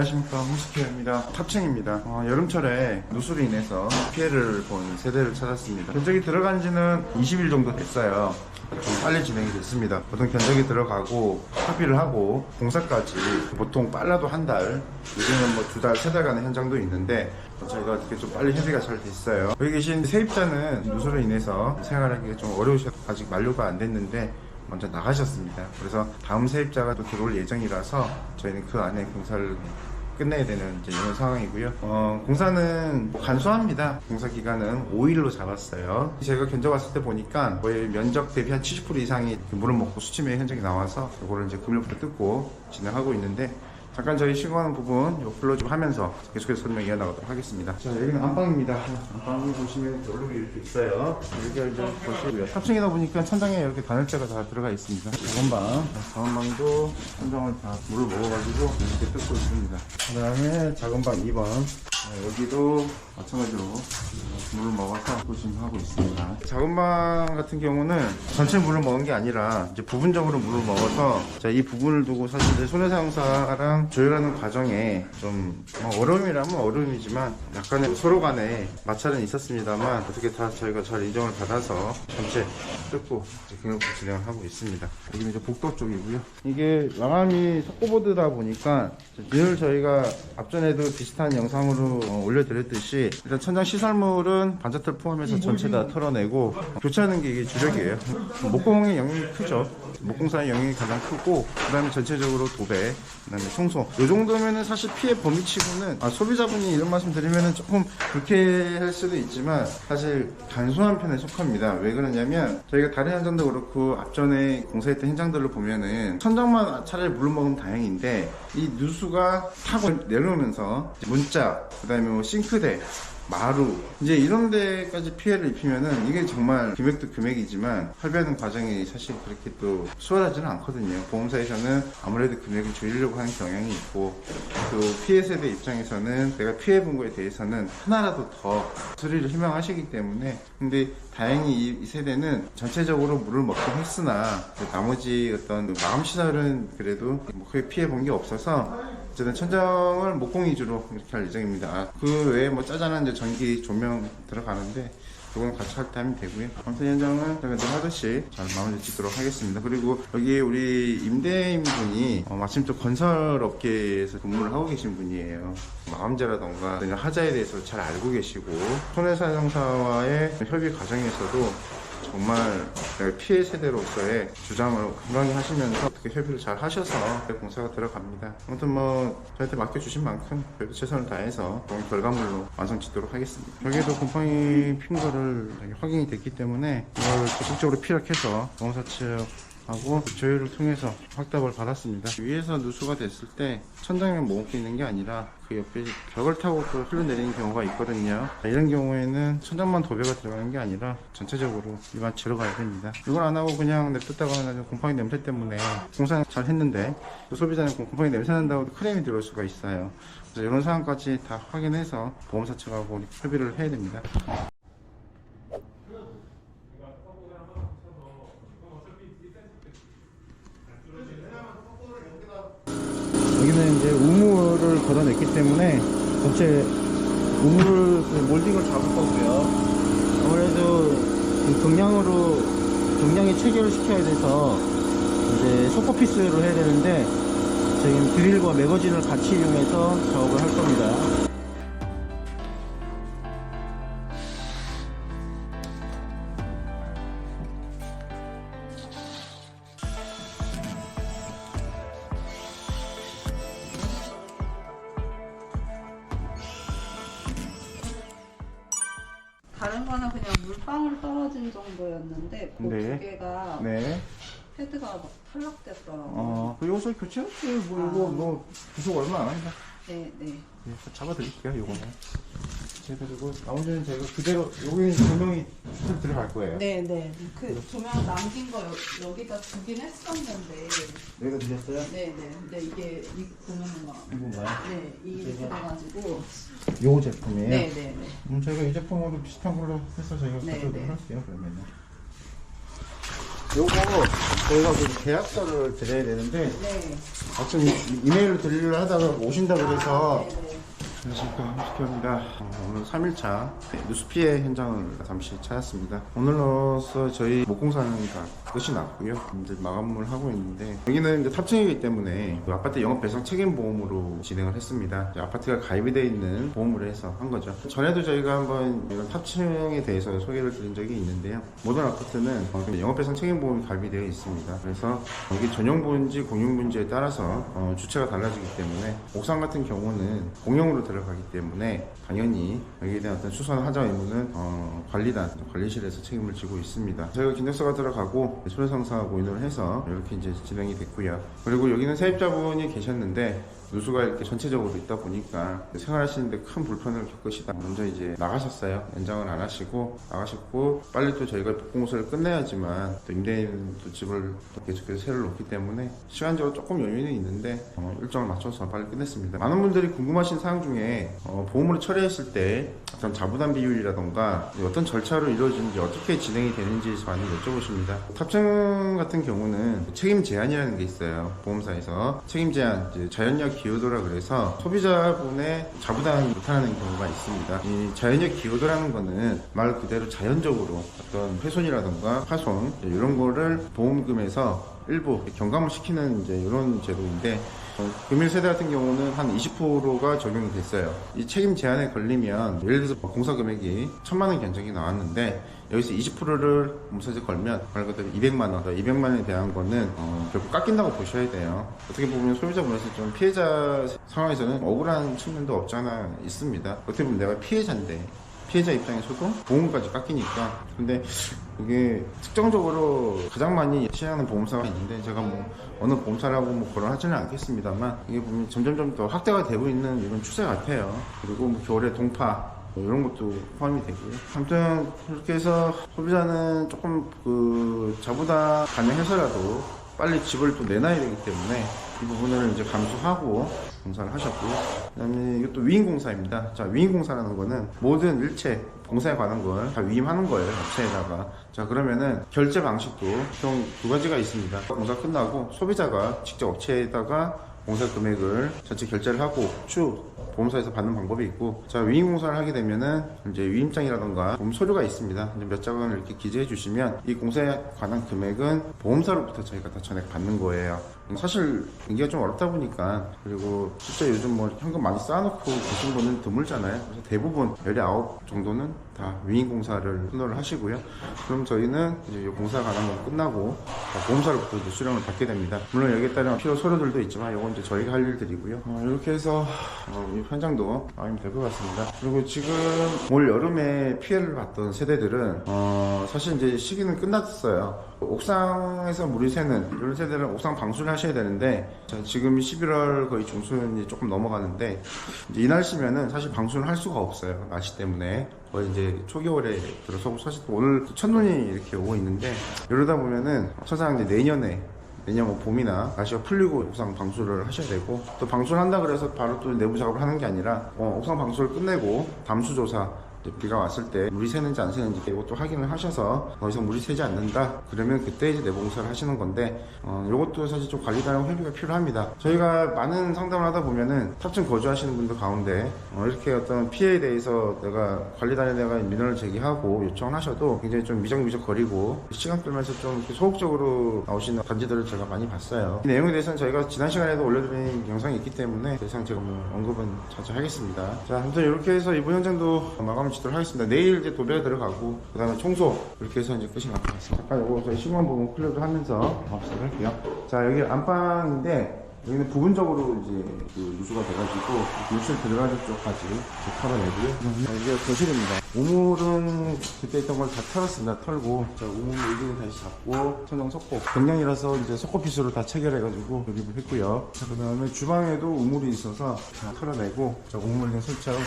안녕하십니까. 홈스케어입니다. 탑층입니다. 어, 여름철에 누수로 인해서 피해를 본 세대를 찾았습니다. 견적이 들어간 지는 20일 정도 됐어요. 좀 빨리 진행이 됐습니다. 보통 견적이 들어가고 합의를 하고 공사까지 보통 빨라도 한 달 요즘은 뭐 두 달, 세 달 가는 현장도 있는데 저희가 어떻게 좀 빨리 협의가 잘 됐어요. 여기 계신 세입자는 누수로 인해서 생활하기가 좀 어려우셔 아직 만료가 안 됐는데 먼저 나가셨습니다. 그래서 다음 세입자가 또 들어올 예정이라서 저희는 그 안에 공사를 끝내야 되는 이런 상황이고요. 어, 공사는 간소합니다. 공사 기간은 5일로 잡았어요. 제가 견적 왔을 때 보니까 거의 면적 대비 한 70% 이상이 물을 먹고 수침의 현장이 나와서 이거를 이제 금요일부터 뜯고 진행하고 있는데 잠깐 저희 시공하는 부분 요 플로 좀 하면서 계속해서 설명 이어나가도록 하겠습니다. 자, 여기는 안방입니다. 안방을 보시면 얼룩이 이렇게 있어요. 여기가 이제 보시고요. 3층이다 보니까 천장에 이렇게 단열재가 다 들어가 있습니다. 작은 방. 작은 방도 천장을 다 물을 먹어가지고 이렇게 뜯고 있습니다. 그 다음에 작은 방 2번. 여기도 마찬가지로 물을 먹어서 조심하고 있습니다. 작은 방 같은 경우는 전체 물을 먹은 게 아니라 이제 부분적으로 물을 먹어서 자, 이 부분을 두고 사실 손해사용사랑 조율하는 과정에 좀뭐 어려움이라면 어려움이지만 약간의 서로 간에 마찰은 있었습니다만 어떻게 다 저희가 잘 인정을 받아서 전체 뜯고 경영부 진행을 하고 있습니다. 여기는 이제 복도 쪽이고요. 이게 마감이 속고보드다 보니까 늘 저희가 앞전에도 비슷한 영상으로 어, 올려드렸듯이 일단 천장 시설물은 반자틀 포함해서 전체 다 털어내고 교체하는 게 이게 주력이에요. 목공의 영향이 크죠. 목공사의 영향이 가장 크고 그다음에 전체적으로 도배, 그다음에 청소. 이 정도면은 사실 피해 범위치고는 아, 소비자분이 이런 말씀 드리면은 조금 불쾌할 수도 있지만 사실 간소한 편에 속합니다. 왜 그러냐면 저희가 다른 현장도 그렇고 앞전에 공사했던 현장들을 보면은 천장만 차라리 물을 먹으면 다행인데 이 누수가 타고 내려오면서 문자, 그 다음에 뭐 싱크대 마루 이제 이런 데까지 피해를 입히면은 이게 정말 금액도 금액이지만 할배하는 과정이 사실 그렇게 또 수월하지는 않거든요. 보험사에서는 아무래도 금액을 줄이려고 하는 경향이 있고 또 피해 세대 입장에서는 내가 피해 본 거에 대해서는 하나라도 더 수리를 희망하시기 때문에 근데 다행히 이, 이 세대는 전체적으로 물을 먹긴 했으나 그 나머지 어떤 마감 시설은 그래도 뭐 크게 피해 본 게 없어서 어쨌든 천장을 목공 위주로 이렇게 할 예정입니다. 아, 그 외에 뭐 짜잔한 이제 전기 조명 들어가는데 그건 같이 할 때 하면 되고요. 아무튼 현장은 늘 하듯이 잘 마무리 짓도록 하겠습니다. 그리고 여기 우리 임대인 분이 어, 마침 또 건설업계에서 근무를 하고 계신 분이에요. 마감재라던가 이런 하자에 대해서 잘 알고 계시고 손해사용사와의 협의 과정에서도 정말 피해 세대로서의 주장을 건강히 하시면서 어떻게 협의를 잘 하셔서 공사가 들어갑니다. 아무튼 뭐 저한테 맡겨주신 만큼 그래도 최선을 다해서 좋은 결과물로 완성 짓도록 하겠습니다. 여기에도 곰팡이 핀 거를 확인이 됐기 때문에 이걸 적극적으로 피력해서 공사 측 하고 조율을 통해서 확답을 받았습니다. 위에서 누수가 됐을 때 천장에 머금고 있는 게 아니라 그 옆에 벽을 타고 또 흘러내리는 경우가 있거든요. 이런 경우에는 천장만 도배가 들어가는 게 아니라 전체적으로 일반 들어가야 됩니다. 이걸 안 하고 그냥 냅뒀다가 나중에 곰팡이 냄새 때문에 공사 잘 했는데 또 소비자는 곰팡이 냄새 난다고 크레임이 들어올 수가 있어요. 그래서 이런 상황까지 다 확인해서 보험사 측하고 협의를 해야 됩니다. 여기는 이제 우물을 걷어냈기 때문에 전체 우물 그 몰딩을 잡을 거고요. 아무래도 그 경량으로 경량에 체결을 시켜야 돼서 이제 소커피스로 해야 되는데 저희는 드릴과 매거진을 같이 이용해서 작업을 할 겁니다. 다른 거는 그냥 물방울 떨어진 정도였는데 그 네. 두 개가 네. 헤드가 막 탈락됐더라고요. 어, 그 요새 교체할게요. 뭐, 이거, 뭐, 부속 얼마 안 합니다. 네, 네. 네, 잡아드릴게요, 요거는. 그래가지고, 나머지는 제가 그대로, 여기는 조명이 쭉 들어갈 거예요. 네, 네. 그 조명 남긴 거 여, 기다 두긴 했었는데. 여기다 드렸어요? 네, 네. 근데 이게 이 보면은 막. 이건가요? 네, 이게 돼가지고. 요 제품이에요? 네, 네, 네. 음, 저희가 이 제품으로 비슷한 걸로 해서 저희가 네, 가져오도록 네. 할게요, 그러면은. 요거 저희가 그 계약서를 드려야 되는데 네. 아침 이- 이메일로 드리려 하다가 오신다 그래서 네. 안녕하십니까. 함식입니다. 오늘 3일차 뉴스 피해 현장을 잠시 찾았습니다. 오늘로서 저희 목공사는 다 끝이 났고요. 이제 마감을 하고 있는데 여기는 이제 탑층이기 때문에 그 아파트 영업 배상 책임 보험으로 진행을 했습니다. 아파트가 가입이 되어 있는 보험으로 해서 한 거죠. 전에도 저희가 한번 이런 탑층에 대해서 소개를 드린 적이 있는데요. 모든 아파트는 어, 영업 배상 책임 보험이 가입이 되어 있습니다. 그래서 여기 전용 분지 공용 분지에 따라서 어, 주체가 달라지기 때문에 옥상 같은 경우는 공용으로 들어가기 때문에 당연히 여기에 대한 어떤 수선 하자 의무는 어, 관리단 관리실에서 책임을 지고 있습니다. 저희가 긴급서가 들어가고 손해상사하고 의논을 해서 이렇게 이제 진행이 됐고요. 그리고 여기는 세입자분이 계셨는데 누수가 이렇게 전체적으로 있다 보니까 생활하시는데 큰 불편을 겪으시다 먼저 이제 나가셨어요. 연장을 안 하시고 나가셨고 빨리 또 저희가 복공사를 끝내야지만 또 임대인 또 집을 또 계속해서 세를 놓기 때문에 시간적으로 조금 여유는 있는데 어, 일정을 맞춰서 빨리 끝냈습니다. 많은 분들이 궁금하신 사항 중에 어, 보험으로 처리했을 때 어떤 자부담 비율이라던가 어떤 절차로 이루어지는지 어떻게 진행이 되는지 많이 여쭤보십니다. 탑승 같은 경우는 책임 제한이라는 게 있어요. 보험사에서 책임 제한, 자연력 기여도라 그래서 소비자분의 자부담이 못하는 경우가 있습니다. 이 자연력 기여도라는 거는 말 그대로 자연적으로 어떤 훼손이라던가 파손 이런 거를 보험금에서 일부 경감을 시키는 이제 이런 제도인데 어, 금일 세대 같은 경우는 한 20%가 적용이 됐어요. 이 책임 제한에 걸리면 예를 들어서 공사 금액이 천만 원 견적이 나왔는데 여기서 20%를 무사제 걸면 말 그대로 200만 원, 200만 원에 대한 거는 어, 결국 깎인다고 보셔야 돼요. 어떻게 보면 소비자분에서 좀 피해자 상황에서는 억울한 측면도 없지 않아 있습니다. 어떻게 보면 내가 피해자인데 피해자 입장에서도 보험까지 깎이니까 근데 이게 특정적으로 가장 많이 시행하는 보험사가 있는데 제가 뭐 어느 보험사라고 뭐 거론하지는 않겠습니다만 이게 보면 점점점 더 확대가 되고 있는 이런 추세 같아요 그리고 뭐 겨울에 동파 뭐 이런 것도 포함이 되고요. 아무튼 그렇게 해서 소비자는 조금 그 자부담 반영해서라도 빨리 집을 또 내놔야 되기 때문에 이 부분을 이제 감수하고 공사를 하셨고요. 그다음에 이것도 위임공사입니다. 자, 위임공사라는 거는 모든 일체 공사에 관한 걸 다 위임하는 거예요. 업체에다가. 자, 그러면은 결제 방식도 총 두 가지가 있습니다. 공사 끝나고 소비자가 직접 업체에다가 공사 금액을 전체 결제를 하고 추 보험사에서 받는 방법이 있고 자 위임 공사를 하게 되면은 이제 위임장이라던가 보험 서류가 있습니다 몇 장을 이렇게 기재해 주시면 이 공사에 관한 금액은 보험사로부터 저희가 다 전액 받는 거예요 사실 이게 좀 어렵다 보니까 그리고 실제 요즘 뭐 현금 많이 쌓아놓고 계신 분은 드물잖아요. 그래서 대부분 19 정도는 다 위임 공사를 선호를 하시고요. 그럼 저희는 이제 이 공사 건 끝나고 다 보험사로부터 이제 수령을 받게 됩니다. 물론 여기에 따른 필요 서류들도 있지만 이건 이제 저희가 할 일들이고요. 어, 이렇게 해서 어, 이 현장도 마감이 될 것 같습니다. 그리고 지금 올 여름에 피해를 봤던 세대들은 어, 사실 이제 시기는 끝났어요. 옥상에서 물이 새는 이런 세대는 옥상 방수를 하셔야 되는데 자, 지금 11월 거의 중순이 조금 넘어가는데 이제 이 날씨면은 사실 방수를 할 수가 없어요. 날씨 때문에 거의 이제 초겨울에 들어서고 사실 또 오늘 또 첫눈이 이렇게 오고 있는데 이러다 보면은 천상 이제 내년에 내년 뭐 봄이나 날씨가 풀리고 옥상 방수를 하셔야 되고 또 방수를 한다 그래서 바로 또 내부 작업을 하는 게 아니라 어, 옥상 방수를 끝내고 담수 조사 비가 왔을 때 물이 새는지 안 새는지 이것도 확인을 하셔서 더 이상 물이 새지 않는다. 그러면 그때 이제 내부 공사를 하시는 건데 어, 이것도 사실 좀 관리단의 회비가 필요합니다. 저희가 많은 상담을 하다 보면은 탑층 거주하시는 분들 가운데 어, 이렇게 어떤 피해에 대해서 내가 관리단에 내가 민원을 제기하고 요청을 하셔도 굉장히 좀 미적미적 거리고 시간 끌면서 좀 이렇게 소극적으로 나오시는 단지들을 제가 많이 봤어요. 이 내용에 대해서는 저희가 지난 시간에도 올려드린 영상이 있기 때문에 더 이상 제가 뭐 언급은 자주 하겠습니다. 자 아무튼 이렇게 해서 이번 현장도 마감을 짓도록 하겠습니다 내일 이제 도배가 들어가고 그 다음에 청소 이렇게 해서 이제 끝이 날 것 같습니다 잠깐 이거 저희 시공 부분 클리어도 하면서 마무리를 할게요 자 여기 안방인데 여기는 부분적으로 이제 그 누수가 돼가지고 욕실 들어가는 쪽까지 이제 털어내고요. 자, 이게 거실입니다. 우물은 그때 있던 걸 다 털었습니다. 털고 자 우물 여기는 다시 잡고 천정 석고 경량이라서 이제 석고 피스로 다 체결해가지고 조립을 했고요. 자 그다음에 주방에도 우물이 있어서 다 털어내고 자 우물링 설치하고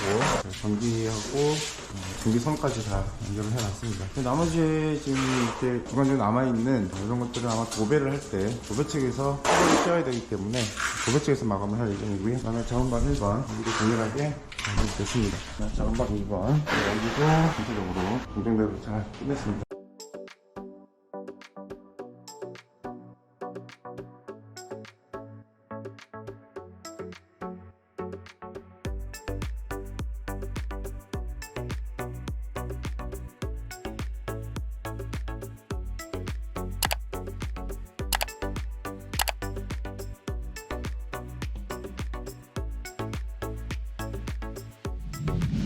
자, 전기하고 어, 전기선까지 다 연결을 해놨습니다. 나머지 지금 이렇게 주방에 남아있는 이런 것들은 아마 도배를 할 때 도배 측에서 허가를 씌워야 되기 때문에 도배 측에서 마감을 할 예정이고요. 그다음에 작업방 1번 여기도 동일하게 됐습니다. 작업방 2번 여기도 전체적으로 공정대로 잘 끝냈습니다.